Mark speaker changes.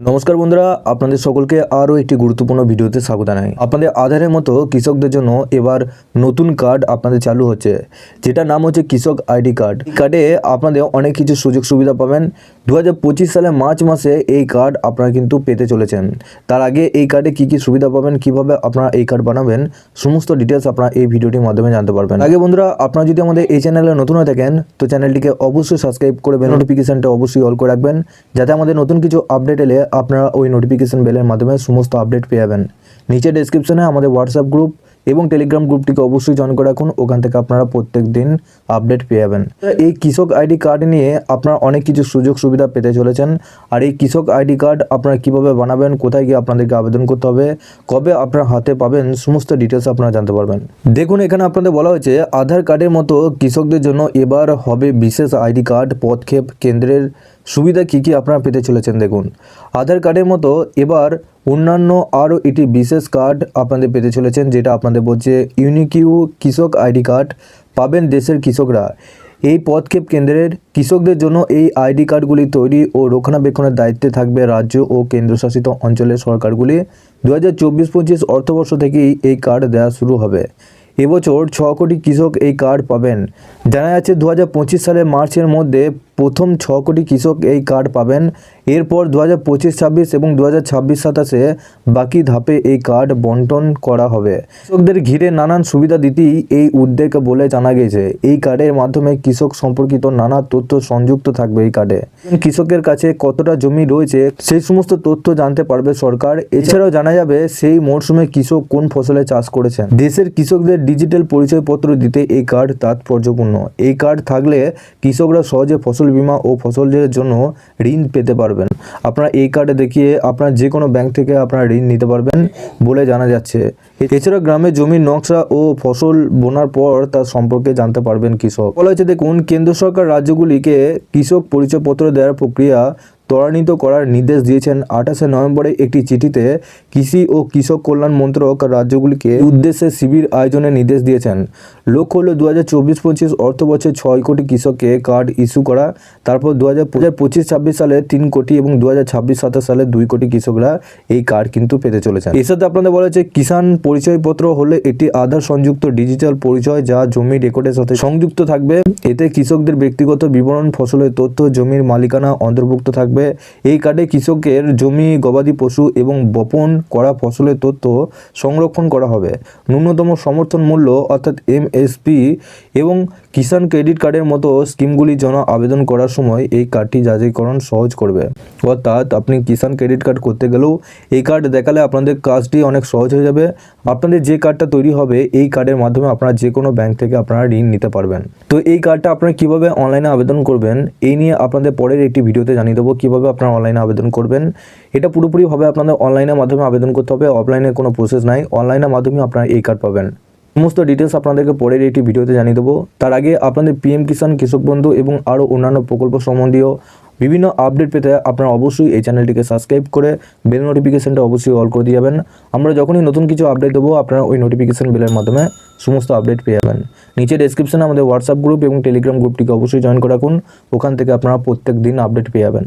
Speaker 1: নমস্কার বন্ধুরা, আপনাদের সকলকে আরও একটি গুরুত্বপূর্ণ ভিডিওতে স্বাগত জানাই। আপনাদের আধারের মতো কৃষকদের জন্য এবার নতুন কার্ড আপনাদের চালু হচ্ছে, যেটার নাম হচ্ছে কৃষক আইডি কার্ড। এই কার্ডে আপনাদের অনেক কিছু সুযোগ সুবিধা পাবেন। দু হাজার পঁচিশ সালে মার্চ মাসে এই কার্ড আপনারা কিন্তু পেতে চলেছেন। তার আগে এই কার্ডে কী কী সুবিধা পাবেন, কীভাবে আপনারা এই কার্ড বানাবেন, সমস্ত ডিটেলস আপনারা এই ভিডিওটির মাধ্যমে জানতে পারবেন। আগে বন্ধুরা, আপনারা যদি আমাদের এই চ্যানেলে নতুন হয়ে থাকেন, তো চ্যানেলটিকে অবশ্যই সাবস্ক্রাইব করে নোটিফিকেশনটা অবশ্যই অল করে রাখবেন, যাতে আমাদের নতুন কিছু আপডেট এলে আপনারা ওই নোটিফিকেশন বেলের মাধ্যমে সমস্ত আপডেট পেয়ে যাবেন। নিচে ডেসক্রিপশনে আমাদের হোয়াটসঅ্যাপ গ্রুপ এবং টেলিগ্রাম গ্রুপটিকে অবশ্যই জয়েন করে রাখুন, ওখান থেকে আপনারা প্রত্যেক দিন আপডেট পেয়ে যাবেন। এই কৃষক আইডি কার্ড নিয়ে আপনারা অনেক কিছু সুযোগ সুবিধা পেতে চলেছেন, আর এই কৃষক আইডি কার্ড আপনারা কীভাবে বানাবেন, কোথায় গিয়ে আপনাদেরকে আবেদন করতে হবে, কবে আপনার হাতে পাবেন, সমস্ত ডিটেলস আপনারা জানতে পারবেন। দেখুন, এখানে আপনাদের বলা হয়েছে, আধার কার্ডের মতো কৃষকদের জন্য এবার হবে বিশেষ আইডি কার্ড পদক্ষেপ কেন্দ্রের সুবিধা কী কী আপনারা পেতে চলেছেন দেখুন। আধার কার্ডের মতো এবার অন্যান্য আরও একটি বিশেষ কার্ড আপনাদের পেতে চলেছেন, যেটা আপনাদের বলছে ইউনিকিউ কৃষক আইডি কার্ড পাবেন দেশের কৃষকরা। এই পদক্ষেপ কেন্দ্রের কৃষকদের জন্য এই আইডি কার্ডগুলি তৈরি ও রক্ষণাবেক্ষণের দায়িত্বে থাকবে রাজ্য ও কেন্দ্রশাসিত অঞ্চলের সরকারগুলি। দু হাজার চব্বিশ পঁচিশ অর্থবর্ষ থেকেই এই কার্ড দেওয়া শুরু হবে। এবছর ছ কোটি কৃষক এই কার্ড পাবেন। জানা যাচ্ছে দু হাজার পঁচিশ সালের মার্চের মধ্যে প্রথম ছ কোটি কৃষক এই কার্ড পাবেন। এরপর দু হাজার পঁচিশ, ছাব্বিশ এবং দু হাজার ছাব্বিশ সাতাশে বাকি ধাপে এই কার্ড বন্টন করা হবে। কৃষকদের ঘিরে নানান সুবিধা দিতেই এই উদ্যোগ বলে জানা গেছে। এই কার্ডের মাধ্যমে কৃষক সম্পর্কিত নানা তথ্য সংযুক্ত থাকবে এই কার্ডে। কৃষকের কাছে কতটা জমি রয়েছে, সেই সমস্ত তথ্য জানতে পারবে সরকার। এছাড়াও জানা যাবে, সেই মরশুমে কৃষক কোন ফসলে চাষ করেছেন। দেশের কৃষকদের ডিজিটাল পরিচয়পত্র দিতে এই কার্ড তাৎপর্যপূর্ণ। এই কার্ড থাকলে কৃষকরা সহজে ফসল বীমা ও ফসলের জন্য ঋণ পেতে পারবেন। আপনারা এই কার্ডে দেখিয়ে আপনার যে কোনো ব্যাংক থেকে আপনারা ঋণ নিতে পারবেন বলে জানা যাচ্ছে। এছাড়া গ্রামে জমির নকশা ও ফসল বোনার পর তার সম্পর্কে জানতে পারবেন কৃষক। বলা হয়েছে, দেখুন, কেন্দ্র সরকার রাজ্যগুলিকে কৃষক পরিচয়পত্র দেওয়ার প্রক্রিয়া ত্বরান্বিত করার নির্দেশ দিয়েছেন আঠাশে নভেম্বরে একটি চিঠিতে কৃষি ও কৃষক কল্যাণ মন্ত্রক রাজ্যগুলিকে উদ্দেশ্যে শিবির আয়োজনের নির্দেশ দিয়েছেন। লক্ষ্য হলো দু হাজার চব্বিশ পঁচিশ অর্থ বছর ছয় কোটি কৃষককে কার্ড ইস্যু করা, তারপর দু হাজার পঁচিশ ছাব্বিশ সালে তিন কোটি এবং দু হাজার ছাব্বিশ সাতাশ সালে দুই কোটি কৃষকরা এই কার্ড কিন্তু পেতে চলেছেন। এর সাথে আপনাদের বলা হয়েছে, কিষাণ পরিচয়পত্র হলে এটি আধার সংযুক্ত ডিজিটাল পরিচয় যা জমি রেকর্ডের সাথে সংযুক্ত থাকবে। এতে কৃষকদের ব্যক্তিগত বিবরণ, ফসলের তথ্য, জমির মালিকানা অন্তর্ভুক্ত থাকবে। এই কার্ডে কৃষকের জমি, গবাদি পশু এবং বপন করা ফসলের তথ্য সংরক্ষণ করা হবে। ন্যূনতম সমর্থন মূল্য অর্থাৎ এমএসপি এবং কিষাণ ক্রেডিট কার্ডের মতো স্কিমগুলির জন্য আবেদন করার সময় এই কার্ডটি যাচাইকরণ সহজ করবে। অর্থাৎ আপনি কিষাণ ক্রেডিট কার্ড করতে গেলেও এই কার্ড দেখালে আপনাদের কাজটি অনেক সহজ হয়ে যাবে। আপনাদের যে কার্ডটা তৈরি হবে, এই কার্ডের মাধ্যমে আপনারা যে কোনো ব্যাংক থেকে আপনারা ঋণ নিতে পারবেন। তো এই কার্ডটা আপনারা কীভাবে অনলাইনে আবেদন করবেন, এই নিয়ে আপনাদের পরের একটি ভিডিওতে জানিয়ে দেবো কীভাবে আপনারা অনলাইনে আবেদন করবেন, এটা পুরোপুরিভাবে আপনাদের অনলাইনের মাধ্যমে আবেদন করতে হবে অফলাইনে কোনো প্রসেস নাই অনলাইনের মাধ্যমে আপনারা এই কার্ড পাবেন। সমস্ত ডিটেলস আপনাদেরকে পরের একটি ভিডিওতে জানিয়ে দেবো। তার আগে আপনাদের পিএম কিষাণ কৃষক বন্ধু এবং আরও অন্যান্য প্রকল্প সম্বন্ধীয় বিভিন্ন আপডেট পেতে আপনারা অবশ্যই এই চ্যানেলটিকে সাবস্ক্রাইব করে বেল নোটিফিকেশনটা অবশ্যই অল করে দিয়ে যাবেন। আমরা যখনই নতুন কিছু আপডেট দেবো, আপনারা ওই নোটিফিকেশন বেলের মাধ্যমে সমস্ত আপডেট পেয়ে যাবেন। নিচে ডেসক্রিপশনে আমাদের হোয়াটসঅ্যাপ গ্রুপ এবং টেলিগ্রাম গ্রুপটিকে অবশ্যই জয়েন করে রাখুন। ওখান থেকে আপনারা প্রত্যেক দিন আপডেট পেয়ে যাবেন।